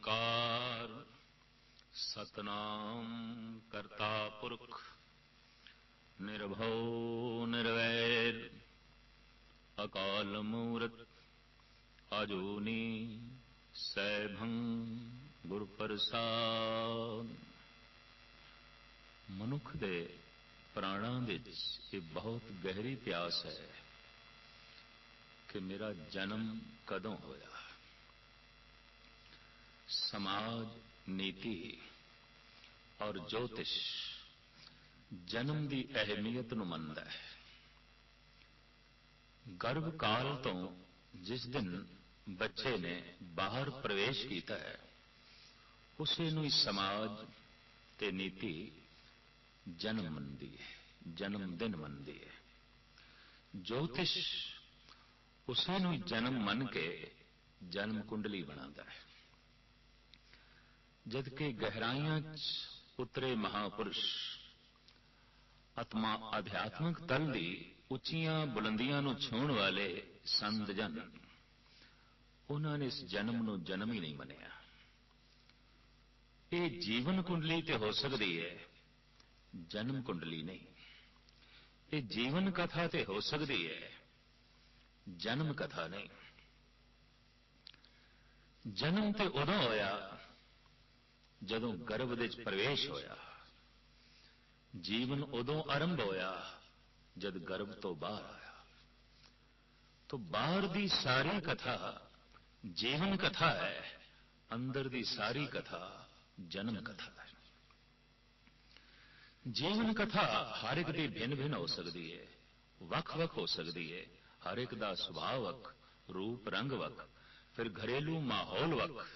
ਓੰਕਾਰ, ਸਤਨਾਮ ਕਰਤਾ ਪੁਰਖ, ਨਿਰਭਉ ਨਿਰਵੈਰ, ਅਕਾਲ ਮੂਰਤ ਅਜੂਨੀ ਸੈਭੰ ਗੁਰ ਪ੍ਰਸਾਦ ਮਨੁੱਖ ਦੇ ਪ੍ਰਾਣਾਂ ਵਿੱਚ ਇਹ ਬਹੁਤ ਗਹਿਰੀ ਪਿਆਸ ਹੈ ਕਿ ਮੇਰਾ ਜਨਮ ਕਦੋਂ ਹੋਇਆ? ਸਮਾਜ ਨੀਤੀ ਔਰ ਜੋਤਿਸ਼ ਜਨਮ ਦੀ ਅਹਿਮੀਅਤ ਨੂੰ ਮੰਨਦਾ ਹੈ ਗਰਭ ਕਾਲ ਤੋਂ ਜਿਸ ਦਿਨ ਬੱਚੇ ਨੇ ਬਾਹਰ ਪ੍ਰਵੇਸ਼ ਕੀਤਾ ਹੈ ਉਸੇ ਨੂੰ ਹੀ ਸਮਾਜ ਤੇ ਨੀਤੀ ਜਨਮ ਮੰਨਦੀ ਹੈ ਜਨਮ ਦਿਨ ਮੰਨਦੀ ਹੈ ਜੋਤਿਸ਼ ਉਸੇ ਨੂੰ ਜਨਮ ਮੰਨ ਕੇ ਜਨਮ ਕੁੰਡਲੀ ਬਣਾਉਂਦਾ ਹੈ ਜਦ ਕਿ ਗਹਿਰਾਈਆਂ 'ਚ ਉਤਰੇ ਮਹਾਪੁਰਸ਼। ਆਤਮਾ ਅਧਿਆਤਮਿਕ ਤਲ ਦੀ ਉੱਚੀਆਂ ਬੁਲੰਦੀਆਂ ਨੂੰ ਛੂਣ ਵਾਲੇ ਸੰਤ ਜਨ। ਉਹਨਾਂ ਨੇ ਇਸ ਜਨਮ ਨੂੰ ਜਨਮ ਹੀ ਨਹੀਂ ਮੰਨਿਆ। ਇਹ ਜੀਵਨ ਕੁੰਡਲੀ ਤੇ ਹੋ ਸਕਦੀ ਹੈ, ਜਨਮ ਕੁੰਡਲੀ ਨਹੀਂ। ਇਹ ਜੀਵਨ ਕਥਾ ਤੇ ਹੋ ਸਕਦੀ ਹੈ, ਜਨਮ ਕਥਾ ਨਹੀਂ। ਜਨਮ ਤੇ ਉਦੋਂ ਹੋਇਆ ਜਦੋਂ ਗਰਭ ਦੇ ਵਿੱਚ ਪ੍ਰਵੇਸ਼ ਹੋਇਆ, ਜੀਵਨ ਉਦੋਂ ਆਰੰਭ ਹੋਇਆ ਜਦ ਗਰਭ ਤੋਂ ਬਾਹਰ ਆਇਆ। ਤੋ ਬਾਹਰ ਦੀ ਸਾਰੀ ਕਥਾ ਜੀਵਨ ਕਥਾ ਹੈ, ਅੰਦਰ ਦੀ ਸਾਰੀ ਕਥਾ ਜਨਮ ਕਥਾ ਹੈ। ਜੀਵਨ ਕਥਾ ਹਰ ਇੱਕ ਦੀ ਭਿੰਨ ਭਿੰਨ ਹੋ ਸਕਦੀ ਹੈ, ਵੱਖ ਵੱਖ ਹੋ ਸਕਦੀ ਹੈ, ਹਰ ਇੱਕ ਦਾ ਸੁਭਾਅ ਵੱਖ, ਰੂਪ ਰੰਗ ਵੱਖ, ਫਿਰ ਘਰੇਲੂ ਮਾਹੌਲ ਵੱਖ,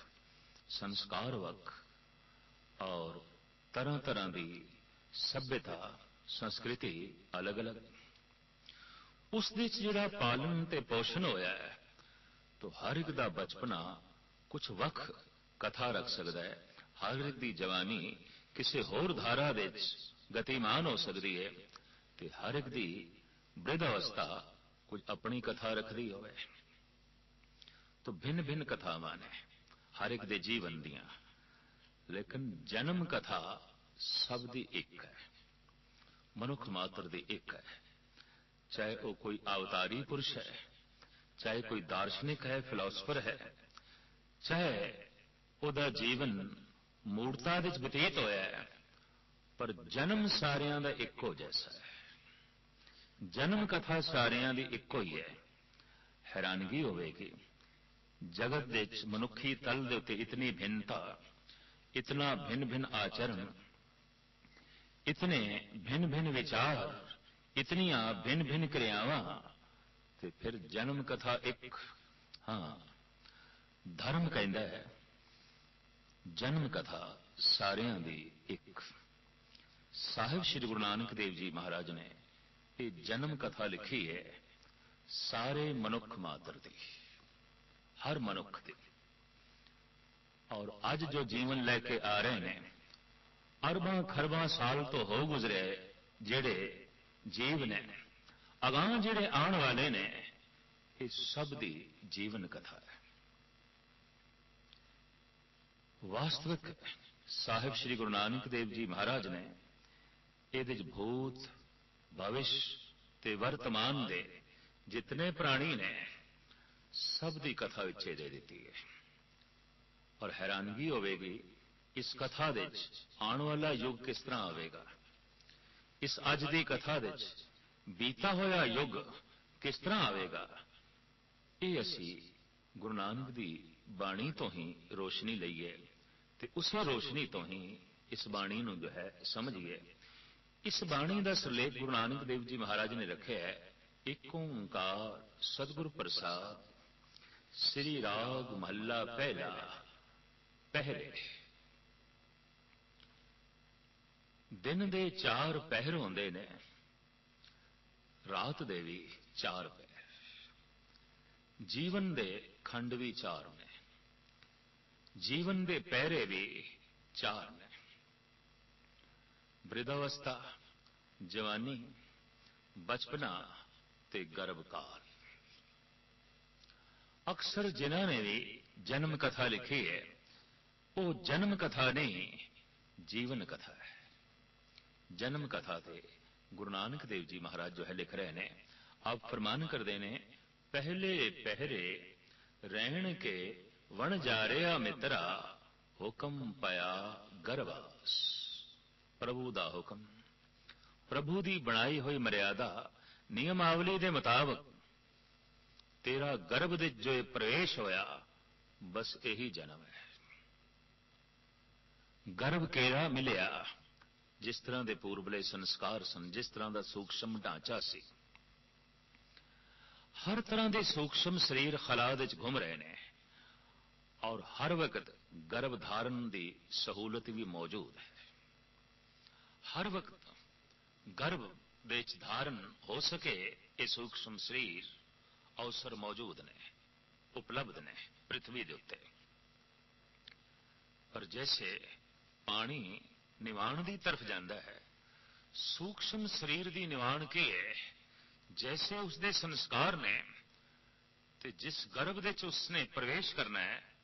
ਸੰਸਕਾਰ ਵੱਖ ਔਰ ਤਰ੍ਹਾਂ ਤਰ੍ਹਾਂ ਦੀ ਸਭਿਅਤਾ ਸੰਸਕ੍ਰਿਤੀ ਅਲੱਗ-ਅਲੱਗ ਉਸ ਦੇ ਵਿੱਚ ਜਿਹੜਾ ਪਾਲਣ ਤੇ ਪੋਸ਼ਣ ਹੋਇਆ ਹੈ ਤਾਂ ਹਰ ਇੱਕ ਦਾ ਬਚਪਨਾ ਕੁਝ ਵੱਖ ਕਥਾ ਰੱਖ ਸਕਦਾ ਹੈ ਹਰ ਇੱਕ ਦੀ ਜਵਾਨੀ ਕਿਸੇ ਹੋਰ ਧਾਰਾ ਦੇ ਵਿੱਚ ਗਤੀਮਾਨ ਹੋ ਸਕਦੀ ਹੈ ਤੇ ਹਰ ਇੱਕ ਦੀ ਬ੍ਰਿਧ ਅਵਸਥਾ ਕੁਝ ਆਪਣੀ ਕਥਾ ਰੱਖਦੀ ਹੋਵੇ ਤਾਂ ਭਿੰਨ ਭਿੰਨ ਕਥਾਵਾਂ ਨੇ ਹਰ ਇੱਕ ਦੇ ਜੀਵਨ ਦੀਆਂ ਲੇਕਿਨ ਜਨਮ ਕਥਾ ਸਭ ਦੀ ਇੱਕ ਹੈ। ਮਨੁੱਖ ਮਾਤਰ ਦੀ ਇੱਕ ਹੈ। ਚਾਹੇ ਉਹ ਕੋਈ ਅਵਤਾਰੀ ਪੁਰਸ਼ ਹੈ, ਚਾਹੇ ਕੋਈ ਦਾਰਸ਼ਨਿਕ ਹੈ, ਫਿਲਾਸਫਰ ਹੈ, ਚਾਹੇ ਉਹਦਾ ਜੀਵਨ ਮੂਰਤਾ ਵਿੱਚ ਬਤੀਤ ਹੋਇਆ ਹੈ, ਪਰ ਜਨਮ ਸਾਰਿਆਂ ਦਾ ਇੱਕੋ ਜੈਸਾ ਹੈ। ਜਨਮ ਕਥਾ ਸਾਰਿਆਂ ਦੀ ਇੱਕੋ ਹੀ ਹੈ। ਹੈਰਾਨਗੀ ਹੋਵੇਗੀ। ਜਗਤ ਵਿੱਚ ਮਨੁੱਖੀ ਤਲ ਦੇ ਉੱਤੇ ਇਤਨੀ ਭਿੰਨਤਾ ਇਤਨਾ ਭਿੰਨ ਭਿੰਨ ਆਚਰਣ ਇਤਨੇ ਭਿੰਨ ਭਿੰਨ ਵਿਚਾਰ ਇਤਨੀਆਂ ਭਿੰਨ ਭਿੰਨ ਕਿਰਿਆਵਾਂ ਤੇ ਫਿਰ ਜਨਮ ਕਥਾ ਇੱਕ ਹਾਂ ਧਰਮ ਕਹਿੰਦਾ ਹੈ ਜਨਮ ਕਥਾ ਸਾਰਿਆਂ ਦੀ ਇੱਕ ਸਾਹਿਬ ਸ੍ਰੀ ਗੁਰੂ ਨਾਨਕ ਦੇਵ ਜੀ ਮਹਾਰਾਜ ਨੇ ਇਹ ਜਨਮ ਕਥਾ ਲਿਖੀ ਹੈ ਸਾਰੇ ਮਨੁੱਖ ਮਾਤਰ ਦੀ ਹਰ ਮਨੁੱਖ ਦੀ ਔਰ ਅੱਜ ਜੋ ਜੀਵਨ ਲੈ ਕੇ ਆ ਰਹੇ ਨੇ, ਅਰਬਾਂ ਖਰਬਾਂ ਸਾਲ ਤੋਂ ਹੋ ਗੁਜ਼ਰੇ ਜਿਹੜੇ ਜੀਵ ਨੇ, ਅਗਾਹ ਜਿਹੜੇ ਆਉਣ ਵਾਲੇ ਨੇ, ਇਹ ਸਭ ਦੀ ਜੀਵਨ ਕਥਾ ਹੈ। ਵਾਸਤਵਿਕ ਸਾਹਿਬ ਸ੍ਰੀ ਗੁਰੂ ਨਾਨਕ ਦੇਵ ਜੀ ਮਹਾਰਾਜ ਨੇ ਇਹਦੇ ਚ ਭੂਤ, ਭਵਿਸ਼ ਤੇ ਵਰਤਮਾਨ ਦੇ ਜਿਤਨੇ ਪ੍ਰਾਣੀ ਨੇ, ਸਭ ਦੀ ਕਥਾ ਵਿੱਚ ਦੇ ਦਿੱਤੀ ਹੈ। ਔਰ ਹੈਰਾਨਗੀ ਹੋਵੇਗੀ ਇਸ ਕਥਾ ਦੇ ਵਿੱਚ ਆਉਣ ਵਾਲਾ ਯੁੱਗ ਕਿਸ ਤਰ੍ਹਾਂ ਆਵੇਗਾ। ਇਸ ਅੱਜ ਦੀ ਕਥਾ ਦੇ ਵਿੱਚ ਬੀਤਾ ਹੋਇਆ ਯੁੱਗ ਕਿਸ ਤਰ੍ਹਾਂ ਆਵੇਗਾ, ਇਹ ਅਸੀਂ ਗੁਰੂ ਨਾਨਕ ਦੀ ਬਾਣੀ ਤੋਂ ਹੀ ਰੋਸ਼ਨੀ ਲਈਏ ਤੇ ਉਸੇ ਰੋਸ਼ਨੀ ਤੋਂ ਹੀ ਇਸ ਬਾਣੀ ਨੂੰ ਜੋ ਹੈ ਸਮਝੀਏ। ਇਸ ਬਾਣੀ ਦਾ ਸਰਲੇਖ ਗੁਰੂ ਨਾਨਕ ਦੇਵ ਜੀ ਮਹਾਰਾਜ ਨੇ ਰੱਖਿਆ ਹੈ ਇੱਕ ਓੰਕਾਰ ਸਤਿਗੁਰ ਪ੍ਰਸਾਦ, ਸ੍ਰੀ ਰਾਗ ਮਹੱਲਾ ਪਹਿਲਾ। ਪਹਿਰੇ। ਦਿਨ ਦੇ ਚਾਰ ਪਹਿਰ ਹੁੰਦੇ ਨੇ, ਰਾਤ ਦੇ ਵੀ ਚਾਰ ਪਹਿਰ। ਜੀਵਨ ਦੇ ਖੰਡ ਵੀ ਚਾਰ ਨੇ, ਜੀਵਨ ਦੇ ਪਹਿਰੇ ਵੀ ਚਾਰ ਨੇ। ਬ੍ਰਿਧਾਵਸਥਾ, ਜਵਾਨੀ, ਬਚਪਨਾ ਤੇ ਗਰਭਕਾਲ। ਅਕਸਰ ਜਿਨ੍ਹਾਂ ਨੇ ਵੀ ਜਨਮ ਕਥਾ ਲਿਖੀ ਹੈ ਉਹ ਜਨਮ ਕਥਾ ਨਹੀਂ, ਜੀਵਨ ਕਥਾ ਹੈ। ਜਨਮ ਕਥਾ ਤੇ ਗੁਰੂ ਨਾਨਕ ਦੇਵ ਜੀ ਮਹਾਰਾਜ ਜੋ ਹੈ ਲਿਖ ਰਹੇ ਨੇ, ਆਪ ਫਰਮਾਨ ਕਰਦੇ ਨੇ, ਪਹਿਲੇ ਪਹਿਰੇ ਰਹਿਣ ਕੇ ਵਣ ਜਾ ਰਿਹਾ ਮਿੱਤਰਾ, ਹੁਕਮ ਪਿਆ ਗਰਵਾਸ। ਪ੍ਰਭੂ ਦਾ ਹੁਕਮ। ਪ੍ਰਭੂ ਦੀ ਬਣਾਈ ਹੋਈ ਮਰਿਆਦਾ, ਨਿਯਮਾਵਲੀ ਦੇ ਮੁਤਾਬਕ ਤੇਰਾ ਗਰਭ ਦੇ ਜੋ ਪ੍ਰਵੇਸ਼ ਹੋਇਆ, ਬਸ ਇਹੀ ਜਨਮ ਹੈ। ਗਰਭ ਕੇਰਾ ਮਿਲਿਆ? ਜਿਸ ਤਰ੍ਹਾਂ ਦੇ ਪੂਰਬਲੇ ਸੰਸਕਾਰ ਸਨ, ਜਿਸ ਤਰ੍ਹਾਂ ਦਾ ਸੂਖਸ਼ਮ ਢਾਂਚਾ ਸੀ। ਹਰ ਤਰ੍ਹਾਂ ਦੇ ਸੂਖਸ਼ਮ ਸਰੀਰ ਖਲਾਦ ਵਿੱਚ ਘੁੰਮ ਰਹੇ ਨੇ। ਔਰ ਹਰ ਵਕਤ ਗਰਭ ਧਾਰਨ ਦੀ ਸਹੂਲਤ ਵੀ ਮੌਜੂਦ ਹੈ। ਹਰ ਵਕਤ ਗਰਭ ਵਿੱਚ ਧਾਰਨ ਹੋ ਸਕੇ ਇਹ ਸੂਖਸ਼ਮ ਸਰੀਰ ਅਵਸਰ ਮੌਜੂਦ ਨੇ, ਉਪਲਬਧ ਨੇ ਪ੍ਰithvi ਦੇ ਉੱਤੇ। ਪਰ ਜੈਸੇ ਪਾਣੀ ਨਿਵਾਣ ਦੀ ਤਰਫ ਜਾਂਦਾ ਹੈ। ਸੂਖਸ਼ਮ ਸਰੀਰ ਦੀ ਨਿਵਾਣ ਕੀ ਹੈ? ਜੈਸੇ ਉਸ ਦੇ ਸੰਸਕਾਰ ਨੇ ਤੇ ਜਿਸ ਗਰਭ ਦੇ ਚ ਉਸਨੇ ਪ੍ਰਵੇਸ਼ ਕਰਨਾ ਹੈ,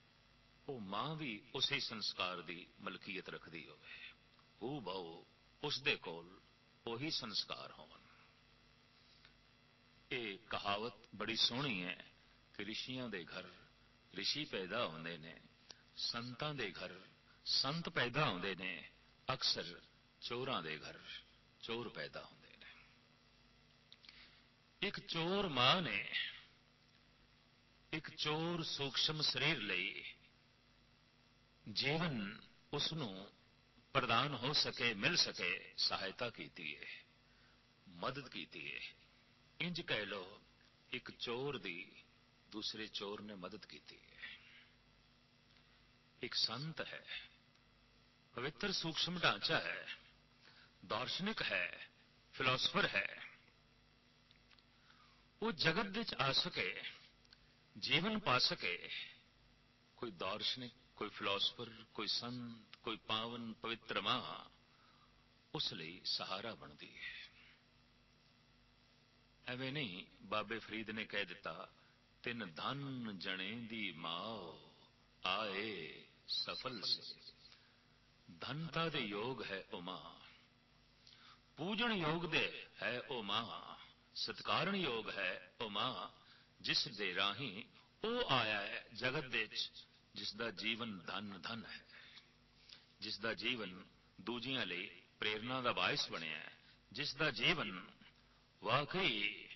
ਉਹ ਮਾਂ ਵੀ ਉਸੇ ਸੰਸਕਾਰ ਦੀ ਮਲਕੀਅਤ ਰੱਖਦੀ ਹੋਵੇ। ਉਹ ਬਹੁ ਉਸ ਦੇ ਕੋਲ ਉਹੀ ਸੰਸਕਾਰ ਹੋਣ। ਇਹ ਕਹਾਵਤ ਬੜੀ ਸੋਹਣੀ ਹੈ ਕਿ ਰਿਸ਼ੀਆਂ ਦੇ ਘਰ ਰਿਸ਼ੀ ਪੈਦਾ ਹੁੰਦੇ ਨੇ, ਸੰਤਾਂ ਦੇ ਘਰ ਸੰਤ ਪੈਦਾ ਹੁੰਦੇ ਨੇ, ਅਕਸਰ ਚੋਰਾਂ ਦੇ ਘਰ ਚੋਰ ਪੈਦਾ ਹੁੰਦੇ ਨੇ। ਇੱਕ ਚੋਰ ਮਾਂ ਨੇ ਇੱਕ ਚੋਰ ਸੂਖਸ਼ਮ ਸਰੀਰ ਲਈ ਜੀਵਨ ਉਸ ਨੂੰ ਪ੍ਰਦਾਨ ਹੋ ਸਕੇ, ਮਿਲ ਸਕੇ, ਸਹਾਇਤਾ ਕੀਤੀ ਹੈ ਮਦਦ ਕੀਤੀ ਹੈ ਇੰਜ ਕਹਿ ਲੋ ਇੱਕ ਚੋਰ ਦੀ ਦੂਸਰੇ ਚੋਰ ਨੇ ਮਦਦ ਕੀਤੀ ਹੈ ਇੱਕ ਸੰਤ ਹੈ। ਪਵਿੱਤਰ ਸੂਖਸ਼ਮ ਢਾਂਚਾ ਹੈ ਦਾਰਸ਼ਨਿਕ ਹੈ ਫਿਲਾਸਫਰ ਹੈ ਉਹ ਜਗਤ ਵਿੱਚ ਆ ਸਕੇ ਜੀਵਨ ਪਾ ਸਕੇ ਕੋਈ ਦਾਰਸ਼ਨਿਕ ਕੋਈ ਫਿਲਾਸਫਰ ਕੋਈ ਸੰਤ ਕੋਈ ਪਾਵਨ ਪਵਿੱਤਰ ਮਾਂ ਉਸ ਲਈ ਸਹਾਰਾ ਬਣਦੀ ਹੈ ਐਵੇਂ ਨਹੀਂ ਬਾਬੇ ਫਰੀਦ ਨੇ ਕਹਿ ਦਿੱਤਾ ਤਿੰਨ ਧਨ ਜਣੇ ਦੀ ਮਾਂ ਆਏ ਸਫਲ ਸੇ ਧਨਤਾ ਦੇ ਯੋਗ ਹੈ ਉਹ ਮਾਂ। ਪੂਜਣ ਯੋਗ ਦੇ ਹੈ ਉਹ ਮਾਂ। ਸਤਕਾਰਨ ਯੋਗ ਹੈ ਉਹ ਮਾਂ। ਜਿਸ ਦੇ ਰਾਹੀਂ ਉਹ ਆਇਆ ਹੈ ਜਗਤ ਦੇ ਵਿੱਚ, ਜਿਸ ਦਾ ਜੀਵਨ ਧਨ ਧਨ ਹੈ। ਜਿਸ ਦਾ ਜੀਵਨ ਦੂਜਿਆਂ ਲਈ ਪ੍ਰੇਰਣਾ ਦਾ ਬਾਇਸ ਬਣਿਆ ਹੈ। ਜਿਸ ਦਾ ਜੀਵਨ ਵਾਕਈ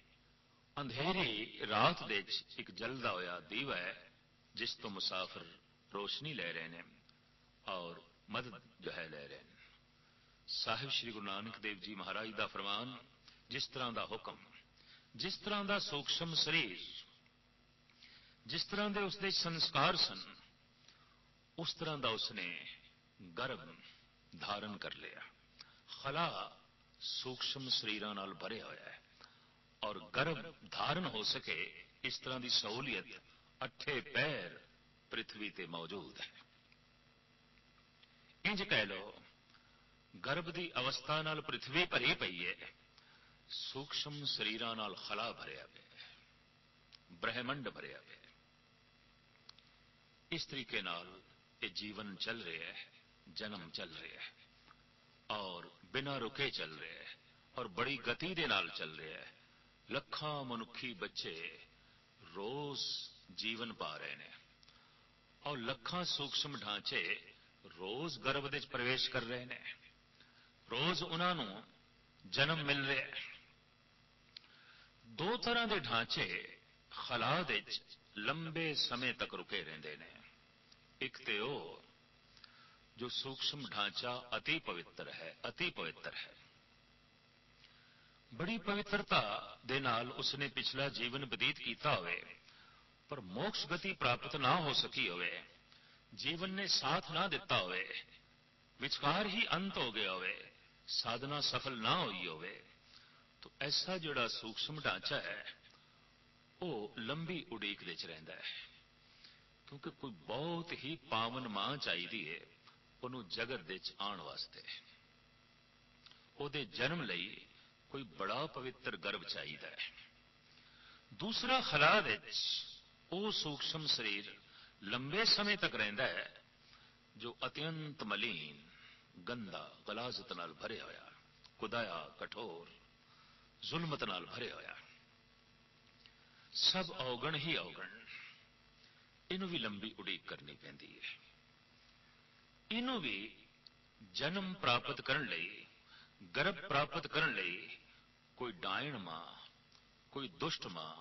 ਅੰਧੇਰੀ ਰਾਤ ਦੇ ਵਿੱਚ ਇੱਕ ਜਲਦਾ ਹੋਇਆ ਦੀਵਾ ਹੈ, ਜਿਸ ਤੋਂ ਮੁਸਾਫਰ ਰੋਸ਼ਨੀ ਲੈ ਰਹੇ ਨੇ। ਔਰ ਮਦਦ ਜੋ ਹੈ ਲੈ ਰਹੇ ਨੇ। ਸਾਹਿਬ ਸ੍ਰੀ ਗੁਰੂ ਨਾਨਕ ਦੇਵ ਜੀ ਮਹਾਰਾਜ ਦਾ ਫਰਮਾਨ, ਜਿਸ ਤਰ੍ਹਾਂ ਦਾ ਹੁਕਮ, ਜਿਸ ਤਰ੍ਹਾਂ ਦਾ ਸੂਖਸ਼ਮ ਸਰੀਰ, ਜਿਸ ਤਰ੍ਹਾਂ ਦੇ ਉਸਦੇ ਸੰਸਕਾਰ ਸਨ, ਉਸ ਤਰ੍ਹਾਂ ਦਾ ਉਸਨੇ ਗਰਭ ਧਾਰਨ ਕਰ ਲਿਆ। ਖਲਾ ਸੂਖਸ਼ਮ ਸਰੀਰਾਂ ਨਾਲ ਭਰਿਆ ਹੋਇਆ ਹੈ ਔਰ ਗਰਭ ਧਾਰਨ ਹੋ ਸਕੇ ਇਸ ਤਰ੍ਹਾਂ ਦੀ ਸਹੂਲੀਅਤ ਅੱਠੇ ਪੈਰ ਪ੍ਰithvi ਤੇ ਮੌਜੂਦ ਹੈ। ਇੰਜ ਕਹਿ ਲੋ ਗਰਭ ਦੀ ਅਵਸਥਾ ਨਾਲ ਪ੍ਰithvi ਭਰੀ ਪਈ ਹੈ ਸੂਖਸ਼ਮ ਸਰੀਰਾਂ ਨਾਲ ਖਲਾ ਭਰਿਆ ਪਿਆ ਹੈ ਬ੍ਰਹਿਮੰਡ ਭਰਿਆ ਪਿਆ ਹੈ ਇਸ ਤਰੀਕੇ ਨਾਲ ਇਹ ਜੀਵਨ ਚੱਲ ਰਿਹਾ ਹੈ, ਜਨਮ ਚੱਲ ਰਿਹਾ ਹੈ, ਔਰ ਬਿਨਾਂ ਰੁਕੇ ਚੱਲ ਰਿਹਾ ਹੈ, ਔਰ ਬੜੀ ਗਤੀ ਦੇ ਨਾਲ ਚੱਲ ਰਿਹਾ ਹੈ। ਲੱਖਾਂ ਮਨੁੱਖੀ ਬੱਚੇ ਰੋਜ਼ ਜੀਵਨ ਪਾ ਰਹੇ ਨੇ, ਔਰ ਲੱਖਾਂ ਸੂਖਸ਼ਮ ਢਾਂਚੇ ਰੋਜ਼ ਗਰਭ ਦੇ ਵਿੱਚ ਪ੍ਰਵੇਸ਼ ਕਰ ਰਹੇ ਨੇ। ਰੋਜ਼ ਉਹਨਾਂ ਨੂੰ ਜਨਮ ਮਿਲ ਰਿਹਾ ਹੈ। ਦੋ ਤਰ੍ਹਾਂ ਦੇ ਢਾਂਚੇ ਖਲਾ ਦੇ ਵਿੱਚ ਲੰਬੇ ਸਮੇਂ ਤੱਕ ਰੁਕੇ ਰਹਿੰਦੇ ਨੇ। ਇੱਕ ਤੇ ਉਹ ਜੋ ਸੂਖਸ਼ਮ ਢਾਂਚਾ ਅਤੀ ਪਵਿੱਤਰ ਹੈ, ਅਤੀ ਪਵਿੱਤਰ ਹੈ। ਬੜੀ ਪਵਿੱਤਰਤਾ ਦੇ ਨਾਲ ਉਸਨੇ ਪਿਛਲਾ ਜੀਵਨ ਬਤੀਤ ਕੀਤਾ ਹੋਵੇ, ਪਰ ਮੋਕਸ਼ ਗਤੀ ਪ੍ਰਾਪਤ ਨਾ ਹੋ ਸਕੀ ਹੋਵੇ ਜੀਵਨ ਨੇ ਸਾਥ ਨਾ ਦਿੱਤਾ ਹੋਵੇ, ਵਿਚਕਾਰ ਹੀ ਅੰਤ ਹੋ ਗਿਆ ਹੋਵੇ, ਸਾਧਨਾ ਸਫਲ ਨਾ ਹੋਈ ਹੋਵੇ, ਤਾਂ ਐਸਾ ਜਿਹੜਾ ਸੂਖਸ਼ਮ ਢਾਂਚਾ ਹੈ, ਉਹ ਲੰਬੀ ਉਡੀਕ ਵਿੱਚ ਰਹਿੰਦਾ ਹੈ। ਕਿਉਂਕਿ ਕੋਈ ਬਹੁਤ ਹੀ ਪਾਵਨ ਮਾਂ ਚਾਹੀਦੀ ਹੈ ਉਹਨੂੰ ਜਗਤ ਵਿੱਚ ਆਉਣ ਵਾਸਤੇ। ਉਹਦੇ ਜਨਮ ਲਈ ਕੋਈ ਬੜਾ ਪਵਿੱਤਰ ਗਰਭ ਚਾਹੀਦਾ ਹੈ। ਦੂਸਰਾ ਖਲਾ ਵਿੱਚ ਉਹ ਸੂਖਸ਼ਮ ਸਰੀਰ ਲੰਬੇ ਸਮੇਂ ਤੱਕ ਰਹਿੰਦਾ ਹੈ ਜੋ ਅਤਿਅੰਤ ਮਲੀਨ ਗੰਦਾ ਗਲਾਜ਼ਤ ਨਾਲ ਭਰਿਆ ਹੋਇਆ ਕੁਦਾਇਆ ਕਠੋਰ ਜ਼ੁਲਮਤ ਨਾਲ ਭਰਿਆ ਹੋਇਆ ਸਭ ਔਗਣ ਹੀ ਔਗਣ ਇਹਨੂੰ ਵੀ ਲੰਬੀ ਉਡੀਕ ਕਰਨੀ ਪੈਂਦੀ ਹੈ ਇਹਨੂੰ ਵੀ ਜਨਮ ਪ੍ਰਾਪਤ ਕਰਨ ਲਈ ਗਰਭ ਪ੍ਰਾਪਤ ਕਰਨ ਲਈ ਕੋਈ ਡਾਇਣ ਮਾਂ ਕੋਈ ਦੁਸ਼ਟ ਮਾਂ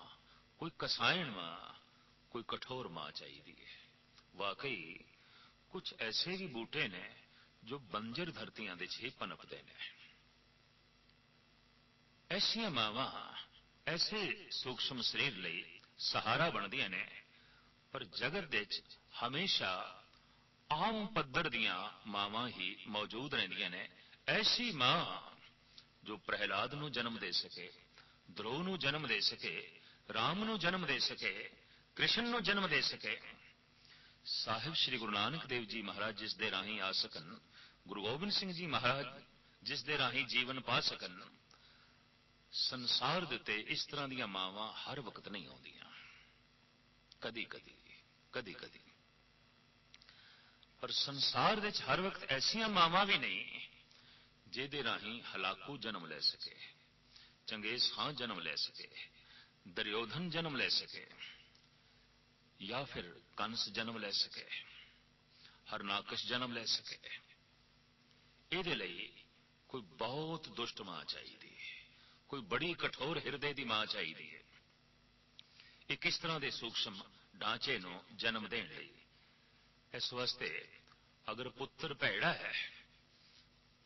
ਕੋਈ ਕਸਾਇਣ ਮਾਂ ਕੋਈ ਕਠੋਰ ਮਾਂ ਚਾਹੀਦੀ ਹੈ ਵਾਕਈ ਕੁਝ ਐਸੇ ਵੀ ਬੂਟੇ ਨੇ ਜੋ ਬੰਜਰ ਧਰਤੀਆਂ ਦੇ ਛੇ ਪਨਪਦੇ ਨੇ ਐਸੀਆਂ ਮਾਵਾਂ ਐਸੇ ਸੂਖਸ਼ਮ ਸਰੀਰ ਲਈ ਸਹਾਰਾ ਬਣਦੀਆਂ ਨੇ ਪਰ ਜਗਤ ਦੇ ਵਿੱਚ ਹਮੇਸ਼ਾ ਆਮ ਪੱਧਰ ਦੀਆਂ ਮਾਵਾਂ ਹੀ ਮੌਜੂਦ ਰਹਿੰਦੀਆਂ ਨੇ ਐਸੀ ਮਾਂ ਜੋ ਪ੍ਰਹਿਲਾਦ ਨੂੰ ਜਨਮ ਦੇ ਸਕੇ ਦਰੋਹ ਨੂੰ ਜਨਮ ਦੇ ਸਕੇ ਰਾਮ ਨੂੰ ਜਨਮ ਦੇ ਸਕੇ ਕ੍ਰਿਸ਼ਨ ਨੂੰ ਜਨਮ ਦੇ ਸਕੇ। ਸਾਹਿਬ ਸ੍ਰੀ ਗੁਰੂ ਨਾਨਕ ਦੇਵ ਜੀ ਮਹਾਰਾਜ ਜਿਸ ਦੇ ਰਾਹੀਂ ਆ ਸਕਣ, ਗੁਰੂ ਗੋਬਿੰਦ ਸਿੰਘ ਜੀ ਮਹਾਰਾਜ ਜਿਸ ਦੇ ਰਾਹੀਂ ਜੀਵਨ ਪਾ ਸਕਣ, ਸੰਸਾਰ ਦੇ ਉੱਤੇ ਇਸ ਤਰ੍ਹਾਂ ਦੀਆਂ ਮਾਵਾਂ ਹਰ ਵਕਤ ਨਹੀਂ ਆਉਂਦੀਆਂ। ਕਦੀ ਕਦੀ ਕਦੀ ਕਦੀ। ਪਰ ਸੰਸਾਰ ਵਿੱਚ ਹਰ ਵਕਤ ਐਸੀਆਂ ਮਾਵਾਂ ਵੀ ਨਹੀਂ, ਜਿਹਦੇ ਰਾਹੀਂ ਹਲਾਕੂ ਜਨਮ ਲੈ ਸਕੇ, ਚੰਗੇਜ਼ ਖਾਂ ਜਨਮ ਲੈ ਸਕੇ ਦਰਿਓਧਨ ਜਨਮ ਲੈ ਸਕੇ। ਜਾਂ ਫਿਰ ਕੰਸ ਜਨਮ ਲੈ ਸਕੇ ਹਰਨਾਕਸ਼ ਜਨਮ ਲੈ ਸਕੇ ਇਹਦੇ ਲਈ ਕੋਈ ਬਹੁਤ ਦੁਸ਼ਟ ਮਾਂ ਚਾਹੀਦੀ ਹੈ ਕੋਈ ਬੜੀ ਕਠੋਰ ਹਿਰਦੇ ਦੀ ਮਾਂ ਚਾਹੀਦੀ ਹੈ ਇਹ ਕਿਸ ਤਰ੍ਹਾਂ ਦੇ ਸੂਖਸ਼ਮ ਢਾਂਚੇ ਨੂੰ ਜਨਮ ਦੇਣ ਲਈ ਇਸ ਵਾਸਤੇ ਅਗਰ ਪੁੱਤਰ ਭੈੜਾ ਹੈ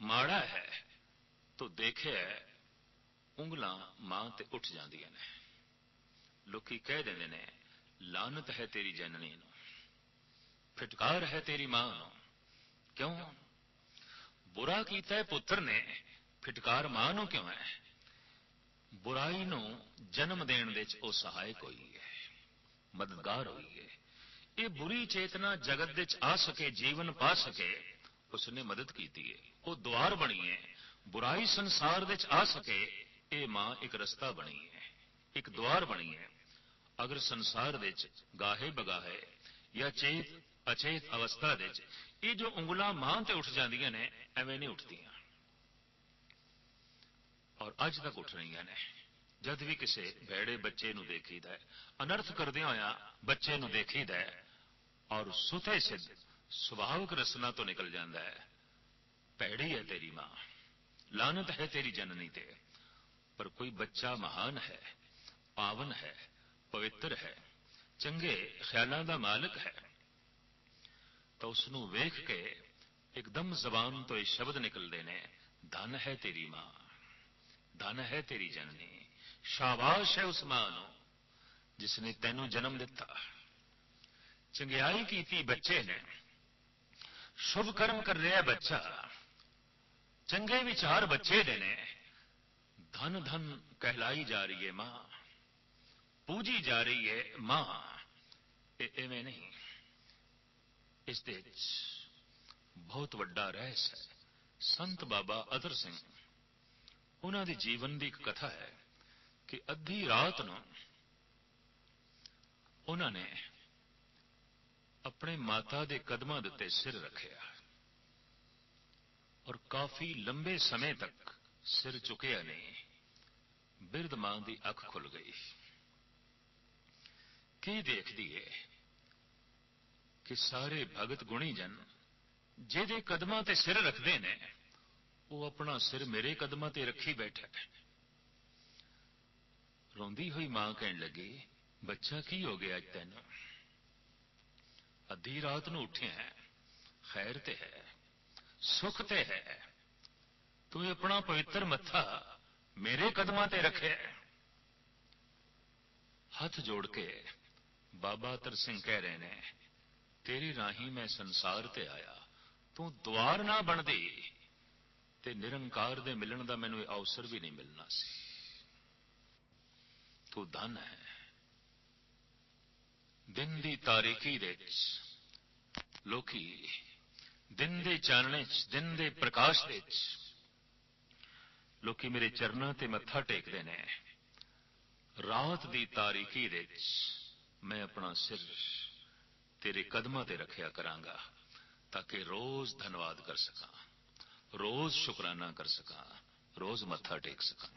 ਮਾੜਾ ਹੈ ਤਾਂ ਦੇਖਿਆ ਉਂਗਲਾਂ ਮਾਂ ਤੇ ਉੱਠ ਜਾਂਦੀਆਂ ਨੇ ਲੋਕੀ ਕਹਿ ਦਿੰਦੇ ਨੇ ਲਾਨਤ ਹੈ ਤੇਰੀ ਜਨਨੀ ਨੂੰ ਫਟਕਾਰ ਹੈ ਤੇਰੀ ਮਾਂ ਨੂੰ ਕਿਉਂ ਬੁਰਾ ਕੀਤਾ ਹੈ ਪੁੱਤਰ ਨੇ ਫਟਕਾਰ ਮਾਂ ਨੂੰ ਕਿਉਂ ਹੈ ਬੁਰਾਈ ਨੂੰ ਜਨਮ ਦੇਣ ਦੇ ਵਿੱਚ ਉਹ ਸਹਾਇਕ ਹੋਈ ਹੈ ਮਦਦਗਾਰ ਹੋਈ ਹੈ ਇਹ ਬੁਰੀ ਚੇਤਨਾ ਜਗਤ ਦੇ ਵਿੱਚ ਆ ਸਕੇ ਜੀਵਨ ਪਾ ਸਕੇ ਉਸਨੇ ਮਦਦ ਕੀਤੀ ਹੈ ਉਹ ਦੁਆਰ ਬਣੀ ਹੈ ਬੁਰਾਈ ਸੰਸਾਰ ਦੇ ਵਿੱਚ ਆ ਸਕੇ ਇਹ ਮਾਂ ਇੱਕ ਰਸਤਾ ਬਣੀ ਹੈ ਇੱਕ ਦੁਆਰ ਬਣੀ ਹੈ ਅਗਰ ਸੰਸਾਰ ਦੇ ਵਿੱਚ ਗਾਹੇ ਬਗਾਹੇ ਜਾਂ ਚੇਤ ਅਚੇਤ ਅਵਸਥਾ ਦੇ ਵਿੱਚ ਇਹ ਜੋ ਉਂਗਲਾਂ ਮਾਂ ਤੇ ਉੱਠ ਜਾਂਦੀਆਂ ਨੇ, ਐਵੇਂ ਨਹੀਂ ਉੱਠਦੀਆਂ। ਔਰ ਅੱਜ ਤੱਕ ਉੱਠ ਰਹੀਆਂ ਨੇ। ਜਦ ਵੀ ਕਿਸੇ ਭੈੜੇ ਬੱਚੇ ਨੂੰ ਦੇਖੀਦਾ ਹੈ, ਅਨਰਥ ਕਰਦਿਆਂ ਹੋਇਆ ਬੱਚੇ ਨੂੰ ਦੇਖੀਦਾ ਹੈ ਔਰ ਸੁਤੇ ਸਿੱਧ, ਸੁਭਾਵਿਕ ਰਸਨਾ ਤੋਂ ਨਿਕਲ ਜਾਂਦਾ ਹੈ, ਭੈੜੀ ਹੈ ਤੇਰੀ ਮਾਂ, ਲਾਨਤ ਹੈ ਤੇਰੀ ਜਨਨੀ ਤੇ, ਪਰ ਕੋਈ ਬੱਚਾ ਮਹਾਨ ਹੈ, ਪਾਵਨ ਹੈ ਪਵਿੱਤਰ ਹੈ, ਚੰਗੇ ਖਿਆਲਾਂ ਦਾ ਮਾਲਕ ਹੈ। ਤਾਂ ਉਸ ਨੂੰ ਵੇਖ ਕੇ ਇੱਕਦਮ ਜ਼ਬਾਨ ਤੋਂ ਇਹ ਸ਼ਬਦ ਨਿਕਲਦੇ ਨੇ, ਧਨ ਹੈ ਤੇਰੀ ਮਾਂ, ਧਨ ਹੈ ਤੇਰੀ ਜਨਨੀ, ਸ਼ਾਬਾਸ਼ ਹੈ ਉਸ ਮਾਂ ਨੂੰ ਜਿਸ ਨੇ ਤੈਨੂੰ ਜਨਮ ਦਿੱਤਾ। ਚੰਗਿਆਈ ਕੀਤੀ ਬੱਚੇ ਨੇ, ਸ਼ੁਭ ਕਰਮ ਕਰ ਰਿਹਾ ਬੱਚਾ, ਚੰਗੇ ਵਿਚਾਰ ਬੱਚੇ ਦੇ ਨੇ, ਧਨ ਧਨ ਕਹਿਲਾਈ ਜਾ ਰਹੀ ਹੈ ਮਾਂ। ਪੂਜੀ ਜਾ ਰਹੀ ਹੈ ਮਾਂ ਇਹ ਨਹੀਂ ਇਸ ਦੇ ਵਿੱਚ ਬਹੁਤ ਵੱਡਾ ਰਹੱਸ ਹੈ ਸੰਤ ਬਾਬਾ ਅਦਰ ਸਿੰਘ ਉਹਨਾਂ ਦੇ ਜੀਵਨ ਦੀ ਇੱਕ ਕਥਾ ਹੈ ਕਿ ਅੱਧੀ ਰਾਤ ਨੂੰ ਉਹਨਾਂ ਨੇ ਆਪਣੇ ਮਾਤਾ ਦੇ ਕਦਮਾਂ ਦੇ ਉੱਤੇ ਸਿਰ ਰੱਖਿਆ ਔਰ ਕਾਫੀ ਲੰਬੇ ਸਮੇਂ ਤੱਕ ਸਿਰ ਝੁਕਿਆ ਨਹੀਂ ਬਿਰਧ ਮਾਂ ਦੀ ਅੱਖ ਖੁੱਲ ਗਈ ਕੀ ਦੇਖਦੀ ਹੈ ਕਿ ਸਾਰੇ ਭਗਤ ਗੁਣੀ ਜਨ ਜਿਹਦੇ ਕਦਮਾਂ ਤੇ ਸਿਰ ਰੱਖਦੇ ਨੇ ਉਹ ਆਪਣਾ ਸਿਰ ਮੇਰੇ ਕਦਮਾਂ ਤੇ ਰੱਖੀ ਬੈਠਾ ਹੈ ਰੋਂਦੀ ਹੋਈ ਮਾਂ ਕਹਿਣ ਲੱਗੀ ਬੱਚਾ ਕੀ ਹੋ ਗਿਆ ਅੱਜ ਤੈਨੂੰ ਅੱਧੀ ਰਾਤ ਨੂੰ ਉੱਠਿਆ ਹੈ ਖੈਰ ਤੇ ਹੈ ਸੁਖ ਤੇ ਹੈ ਤੂੰ ਆਪਣਾ ਪਵਿੱਤਰ ਮੱਥਾ ਮੇਰੇ ਕਦਮਾਂ ਤੇ ਰੱਖਿਆ ਹੱਥ ਜੋੜ ਕੇ ਬਾਬਾ ਤਰ ਸਿੰਘ ਕਹਿ ਰਹੇ ਨੇ, ਤੇਰੀ ਰਾਹੀਂ ਮੈਂ ਸੰਸਾਰ ਤੇ ਆਇਆ, ਤੂੰ ਦਵਾਰ ਨਾ ਬਣਦੀ। ਤੇ ਨਿਰੰਕਾਰ ਦੇ ਮਿਲਣ ਦਾ ਮੈਨੂੰ ਇਹ ਅਵਸਰ ਵੀ ਨਹੀਂ ਮਿਲਣਾ ਸੀ। ਤੂੰ ਧਨ ਹੈ। ਦਿਨ ਦੀ ਤਾਰੀਕੀ ਦੇ ਵਿੱਚ, ਲੋਕੀ ਦਿਨ ਦੇ ਚਾਨਣੇ ਚ, ਦਿਨ ਦੇ ਪ੍ਰਕਾਸ਼ ਦੇ ਵਿੱਚ, ਲੋਕੀ ਮੇਰੇ ਚਰਨਾਂ ਤੇ ਮੱਥਾ ਟੇਕਦੇ ਨੇ। ਰਾਤ ਦੀ ਤਾਰੀਕੀ ਦੇ ਵਿੱਚ ਮੈਂ ਆਪਣਾ ਸਿਰ ਤੇਰੇ ਕਦਮਾਂ ਤੇ ਰੱਖਿਆ ਕਰਾਂਗਾ ਤਾਂ ਕਿ ਰੋਜ਼ ਧੰਨਵਾਦ ਕਰ ਸਕਾਂ, ਰੋਜ਼ ਸ਼ੁਕਰਾਨਾ ਕਰ ਸਕਾਂ, ਰੋਜ਼ ਮੱਥਾ ਟੇਕ ਸਕਾਂ।